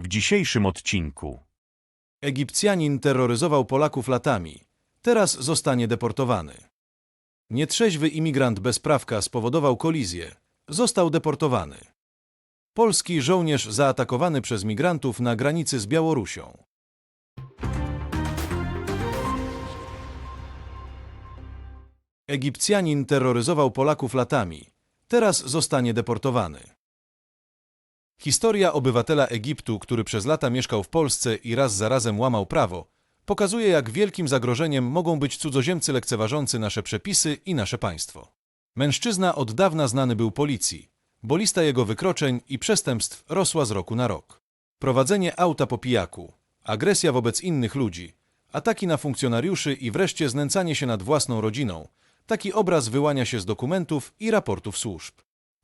W dzisiejszym odcinku Egipcjanin terroryzował Polaków latami. Teraz zostanie deportowany. Nietrzeźwy imigrant bez prawka spowodował kolizję. Został deportowany. Polski żołnierz zaatakowany przez migrantów na granicy z Białorusią. Egipcjanin terroryzował Polaków latami. Teraz zostanie deportowany. Historia obywatela Egiptu, który przez lata mieszkał w Polsce i raz za razem łamał prawo, pokazuje, jak wielkim zagrożeniem mogą być cudzoziemcy lekceważący nasze przepisy i nasze państwo. Mężczyzna od dawna znany był policji, bo lista jego wykroczeń i przestępstw rosła z roku na rok. Prowadzenie auta po pijaku, agresja wobec innych ludzi, ataki na funkcjonariuszy i wreszcie znęcanie się nad własną rodziną. Taki obraz wyłania się z dokumentów i raportów służb.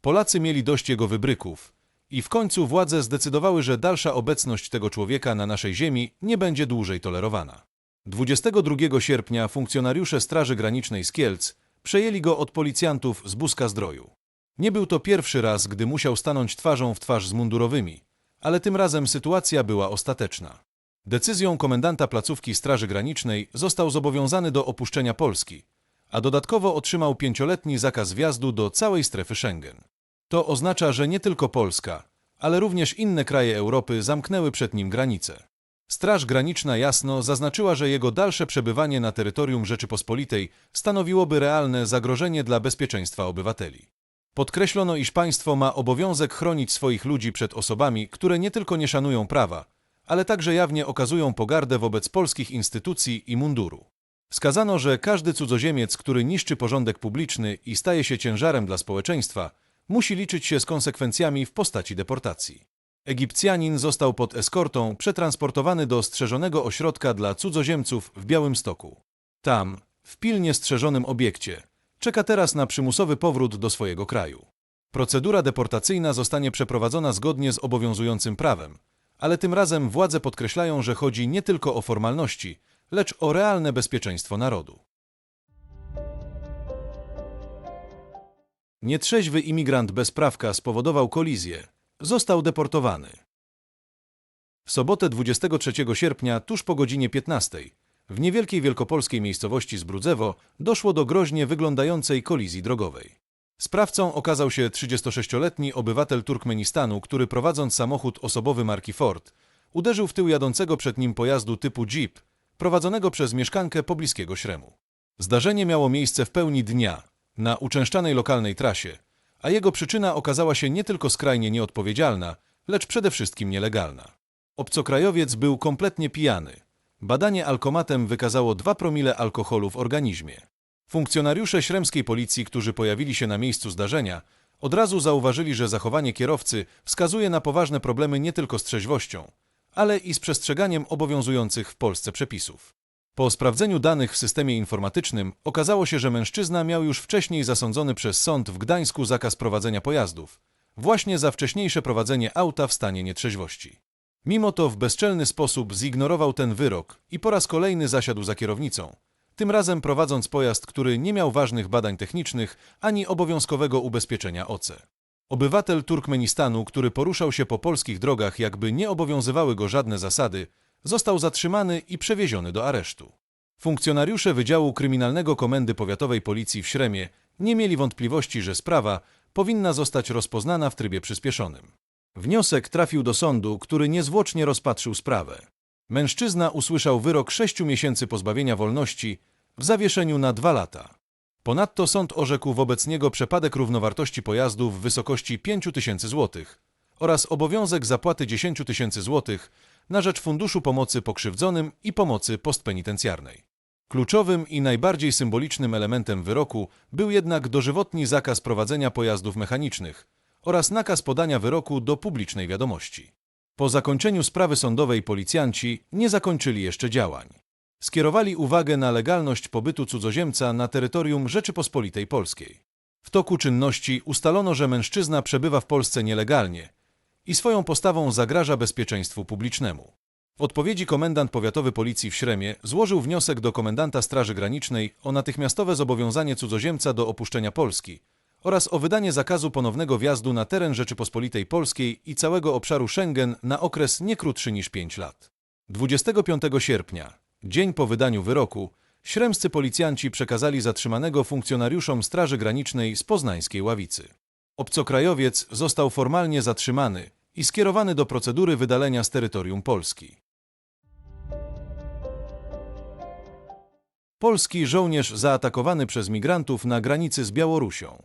Polacy mieli dość jego wybryków i w końcu władze zdecydowały, że dalsza obecność tego człowieka na naszej ziemi nie będzie dłużej tolerowana. 22 sierpnia funkcjonariusze Straży Granicznej z Kielc przejęli go od policjantów z Buska Zdroju. Nie był to pierwszy raz, gdy musiał stanąć twarzą w twarz z mundurowymi, ale tym razem sytuacja była ostateczna. Decyzją komendanta placówki Straży Granicznej został zobowiązany do opuszczenia Polski, a dodatkowo otrzymał pięcioletni zakaz wjazdu do całej strefy Schengen. To oznacza, że nie tylko Polska, ale również inne kraje Europy zamknęły przed nim granice. Straż Graniczna jasno zaznaczyła, że jego dalsze przebywanie na terytorium Rzeczypospolitej stanowiłoby realne zagrożenie dla bezpieczeństwa obywateli. Podkreślono, iż państwo ma obowiązek chronić swoich ludzi przed osobami, które nie tylko nie szanują prawa, ale także jawnie okazują pogardę wobec polskich instytucji i munduru. Wskazano, że każdy cudzoziemiec, który niszczy porządek publiczny i staje się ciężarem dla społeczeństwa, musi liczyć się z konsekwencjami w postaci deportacji. Egipcjanin został pod eskortą przetransportowany do strzeżonego ośrodka dla cudzoziemców w Białymstoku. Tam, w pilnie strzeżonym obiekcie, czeka teraz na przymusowy powrót do swojego kraju. Procedura deportacyjna zostanie przeprowadzona zgodnie z obowiązującym prawem, ale tym razem władze podkreślają, że chodzi nie tylko o formalności, lecz o realne bezpieczeństwo narodu. Nietrzeźwy imigrant bez prawka spowodował kolizję. Został deportowany. W sobotę 23 sierpnia, tuż po godzinie 15, w niewielkiej wielkopolskiej miejscowości Zbrudzewo doszło do groźnie wyglądającej kolizji drogowej. Sprawcą okazał się 36-letni obywatel Turkmenistanu, który prowadząc samochód osobowy marki Ford, uderzył w tył jadącego przed nim pojazdu typu Jeep, prowadzonego przez mieszkankę pobliskiego Śremu. Zdarzenie miało miejsce w pełni dnia, na uczęszczanej lokalnej trasie, a jego przyczyna okazała się nie tylko skrajnie nieodpowiedzialna, lecz przede wszystkim nielegalna. Obcokrajowiec był kompletnie pijany. Badanie alkomatem wykazało 2 promile alkoholu w organizmie. Funkcjonariusze śremskiej policji, którzy pojawili się na miejscu zdarzenia, od razu zauważyli, że zachowanie kierowcy wskazuje na poważne problemy nie tylko z trzeźwością, ale i z przestrzeganiem obowiązujących w Polsce przepisów. Po sprawdzeniu danych w systemie informatycznym okazało się, że mężczyzna miał już wcześniej zasądzony przez sąd w Gdańsku zakaz prowadzenia pojazdów, właśnie za wcześniejsze prowadzenie auta w stanie nietrzeźwości. Mimo to w bezczelny sposób zignorował ten wyrok i po raz kolejny zasiadł za kierownicą, tym razem prowadząc pojazd, który nie miał ważnych badań technicznych ani obowiązkowego ubezpieczenia OC. Obywatel Turkmenistanu, który poruszał się po polskich drogach, jakby nie obowiązywały go żadne zasady, został zatrzymany i przewieziony do aresztu. Funkcjonariusze Wydziału Kryminalnego Komendy Powiatowej Policji w Śremie nie mieli wątpliwości, że sprawa powinna zostać rozpoznana w trybie przyspieszonym. Wniosek trafił do sądu, który niezwłocznie rozpatrzył sprawę. Mężczyzna usłyszał wyrok sześciu miesięcy pozbawienia wolności w zawieszeniu na dwa lata. Ponadto sąd orzekł wobec niego przepadek równowartości pojazdu w wysokości 5 tysięcy złotych oraz obowiązek zapłaty 10 tysięcy złotych na rzecz Funduszu Pomocy Pokrzywdzonym i Pomocy Postpenitencjarnej. Kluczowym i najbardziej symbolicznym elementem wyroku był jednak dożywotni zakaz prowadzenia pojazdów mechanicznych oraz nakaz podania wyroku do publicznej wiadomości. Po zakończeniu sprawy sądowej policjanci nie zakończyli jeszcze działań. Skierowali uwagę na legalność pobytu cudzoziemca na terytorium Rzeczypospolitej Polskiej. W toku czynności ustalono, że mężczyzna przebywa w Polsce nielegalnie i swoją postawą zagraża bezpieczeństwu publicznemu. W odpowiedzi komendant powiatowy policji w Śremie złożył wniosek do komendanta Straży Granicznej o natychmiastowe zobowiązanie cudzoziemca do opuszczenia Polski oraz o wydanie zakazu ponownego wjazdu na teren Rzeczypospolitej Polskiej i całego obszaru Schengen na okres nie krótszy niż 5 lat. 25 sierpnia, dzień po wydaniu wyroku, śremscy policjanci przekazali zatrzymanego funkcjonariuszom Straży Granicznej z poznańskiej Ławicy. Obcokrajowiec został formalnie zatrzymany i skierowany do procedury wydalenia z terytorium Polski. Polski żołnierz zaatakowany przez migrantów na granicy z Białorusią.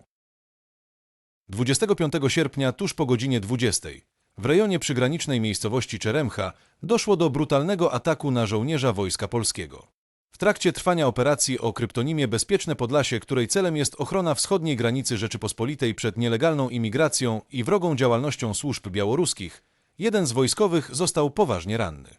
25 sierpnia, tuż po godzinie 20, w rejonie przygranicznej miejscowości Czeremcha doszło do brutalnego ataku na żołnierza Wojska Polskiego. Trakcie trwania operacji o kryptonimie Bezpieczne Podlasie, której celem jest ochrona wschodniej granicy Rzeczypospolitej przed nielegalną imigracją i wrogą działalnością służb białoruskich, jeden z wojskowych został poważnie ranny.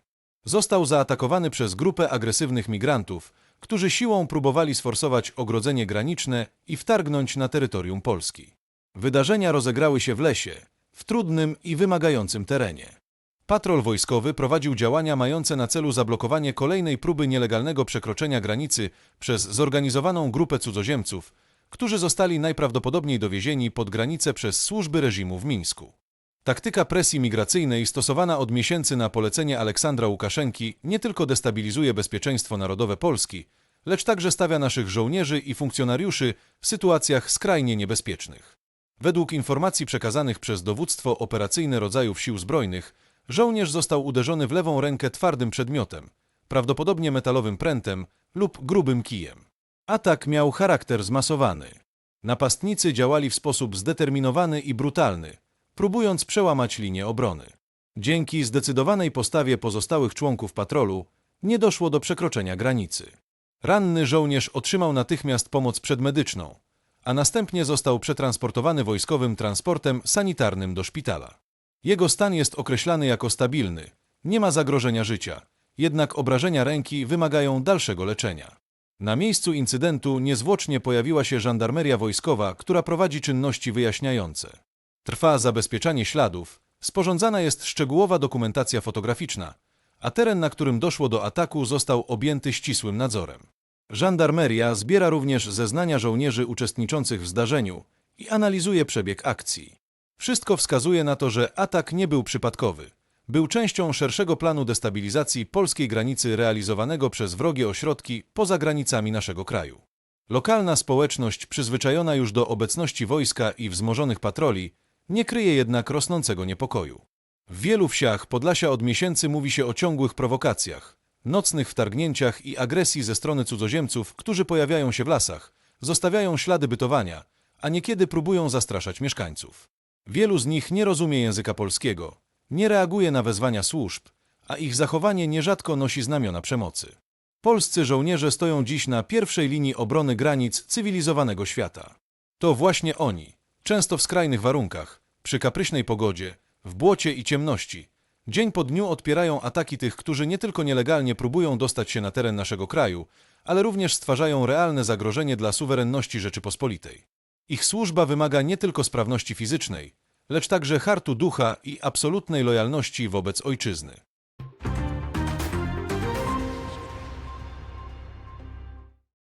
Został zaatakowany przez grupę agresywnych migrantów, którzy siłą próbowali sforsować ogrodzenie graniczne i wtargnąć na terytorium Polski. Wydarzenia rozegrały się w lesie, w trudnym i wymagającym terenie. Patrol wojskowy prowadził działania mające na celu zablokowanie kolejnej próby nielegalnego przekroczenia granicy przez zorganizowaną grupę cudzoziemców, którzy zostali najprawdopodobniej dowiezieni pod granicę przez służby reżimu w Mińsku. Taktyka presji migracyjnej stosowana od miesięcy na polecenie Aleksandra Łukaszenki nie tylko destabilizuje bezpieczeństwo narodowe Polski, lecz także stawia naszych żołnierzy i funkcjonariuszy w sytuacjach skrajnie niebezpiecznych. Według informacji przekazanych przez dowództwo operacyjne rodzajów sił zbrojnych, żołnierz został uderzony w lewą rękę twardym przedmiotem, prawdopodobnie metalowym prętem lub grubym kijem. Atak miał charakter zmasowany. Napastnicy działali w sposób zdeterminowany i brutalny, próbując przełamać linię obrony. Dzięki zdecydowanej postawie pozostałych członków patrolu nie doszło do przekroczenia granicy. Ranny żołnierz otrzymał natychmiast pomoc przedmedyczną, a następnie został przetransportowany wojskowym transportem sanitarnym do szpitala. Jego stan jest określany jako stabilny, nie ma zagrożenia życia, jednak obrażenia ręki wymagają dalszego leczenia. Na miejscu incydentu niezwłocznie pojawiła się żandarmeria wojskowa, która prowadzi czynności wyjaśniające. Trwa zabezpieczanie śladów, sporządzana jest szczegółowa dokumentacja fotograficzna, a teren, na którym doszło do ataku, został objęty ścisłym nadzorem. Żandarmeria zbiera również zeznania żołnierzy uczestniczących w zdarzeniu i analizuje przebieg akcji. Wszystko wskazuje na to, że atak nie był przypadkowy. Był częścią szerszego planu destabilizacji polskiej granicy realizowanego przez wrogie ośrodki poza granicami naszego kraju. Lokalna społeczność, przyzwyczajona już do obecności wojska i wzmożonych patroli, nie kryje jednak rosnącego niepokoju. W wielu wsiach Podlasia od miesięcy mówi się o ciągłych prowokacjach, nocnych wtargnięciach i agresji ze strony cudzoziemców, którzy pojawiają się w lasach, zostawiają ślady bytowania, a niekiedy próbują zastraszać mieszkańców. Wielu z nich nie rozumie języka polskiego, nie reaguje na wezwania służb, a ich zachowanie nierzadko nosi znamiona przemocy. Polscy żołnierze stoją dziś na pierwszej linii obrony granic cywilizowanego świata. To właśnie oni, często w skrajnych warunkach, przy kapryśnej pogodzie, w błocie i ciemności, dzień po dniu odpierają ataki tych, którzy nie tylko nielegalnie próbują dostać się na teren naszego kraju, ale również stwarzają realne zagrożenie dla suwerenności Rzeczypospolitej. Ich służba wymaga nie tylko sprawności fizycznej, lecz także hartu ducha i absolutnej lojalności wobec ojczyzny.